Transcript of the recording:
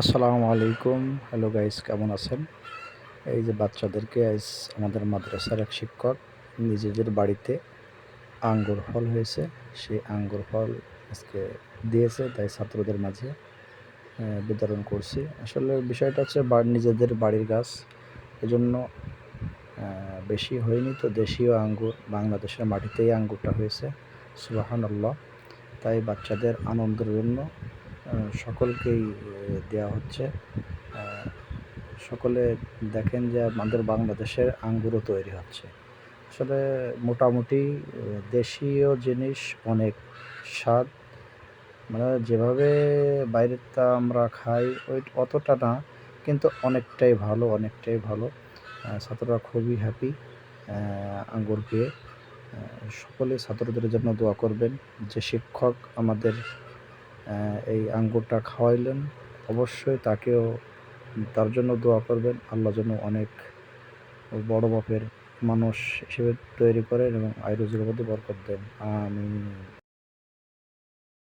আসসালামু আলাইকুম। Hello guys কেমন আছেন? এই যে বাচ্চাদেরকে আজ আমাদের মাদ্রাসার এক শিক্ষক নিজেদের বাড়িতে আঙ্গুর ফল হয়েছে। সেই আঙ্গুর ফল আজকে দিয়েছে, তাই ছাত্রদের মাঝে বিতরণ করছি। আসলে বিষয়টা হচ্ছে নিজেদের বাড়ির গাছ। এজন্য বেশি হয়নি তো দেশীয় আঙ্গুর। বাংলাদেশের মাটিতেই আঙ্গুরটা হয়েছে। সুবাহান আল্লাহ তাই বাচ্চাদের আনন্দের জন্য সকলকেই দেওয়া হচ্ছে। সকলে দেখেন যে আমাদের বাংলাদেশের আঙ্গুরও তৈরি হচ্ছে। আসলে মোটামুটি দেশীয় জিনিস অনেক স্বাদ। মানে যেভাবে বাইরেরটা আমরা খাই, ওই অতটা না, কিন্তু অনেকটাই ভালো অনেকটাই ভালো। ছাত্ররা খুবই হ্যাপি আঙ্গুর পেয়ে সকলে ছাত্রদের জন্য দোয়া করবেন। যে শিক্ষক আমাদের এই আঙ্গুরটা খাওয়াইলেন, অবশ্যই তাকেও তার জন্য দোয়া করবেন। আল্লাহ যেন অনেক বড় বাপের মানুষ হিসেবে তৈরি করেন এবং মধ্যে বরকত দেন। আমি